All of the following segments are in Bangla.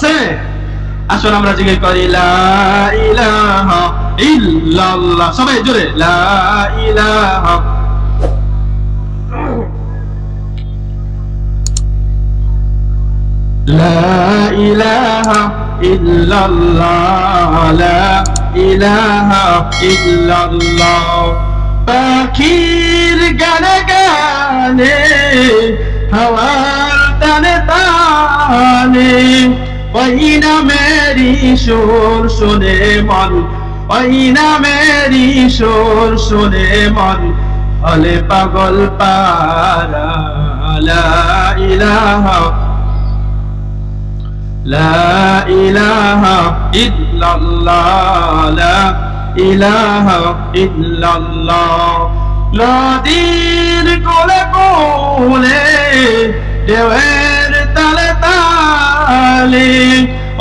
আছে? আসুন আমরা জিগে করি, লা সবাই জোরে, লা ইলাহা লা ইলাহা ইল্লাল্লাহ। পাখির গানে গানে হাওয়ার তানে তানে ওই নামেরি সুর শোনে মন ওই নামেরি সুর শোনে মন হলে পাগল পারা নদীর কোলে কোলে বলে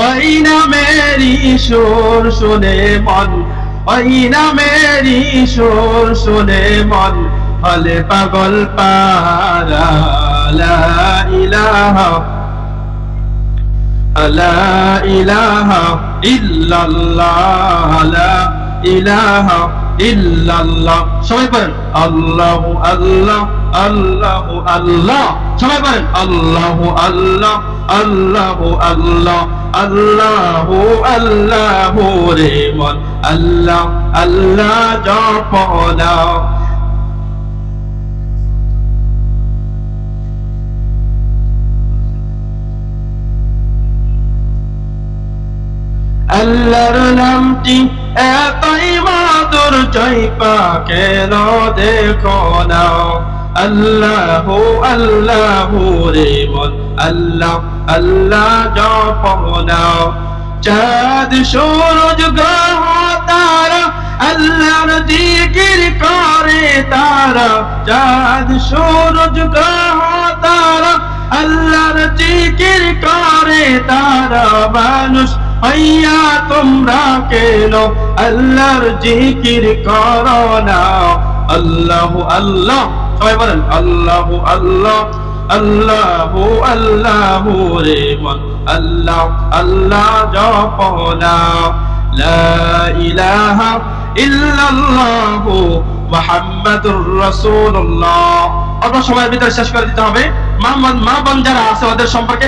ওই নামেরি সুর শুনে মন, ওই নামেরি সুর শুনে মন হলে পাগল পারা ইলাহা, লা ইলাহ ইল্লাল্লাহ, লা ইলাহ ইল্লাল্লাহ। সবাই পড়েন আল্লাহু আল্লাহ আল্লাহু আল্লাহ। সবাই পড়েন আল্লাহু আল্লাহ আল্লাহু আল্লাহ, আল্লাহু আল্লাহু রে মন। আল্লাহ আল্লাহ জপনা আল্লাহর নামটি এতই মাদুর চাইপা কেন দেখো না। আল্লাহ আল্লাহ রে মন আল্লাহ আল্লাহ জপ না চাঁদ, সূরজ, গ্রহ, তারা আল্লাহর জিকির করে তারা। চাঁদ, সূরজ, গ্রহ, তারা আল্লাহর জিকির করে তারা। মানুষ হইয়া তোমরা কেন আল্লাহর জিকির করো না আল্লাহ আল্লাহ সবাই বলেন আল্লাহ আল্লাহ আল্লাহ আল্লাহ রে মন আল্লাহ আল্লাহ লা ইলাহা ইল্লাল্লাহ মুহাম্মাদুর রাসূলুল্লাহ অল্প সময়ের ভিতরে শেষ করে দিতে হবে। মা বোন যারা আছে, ওদের সম্পর্কে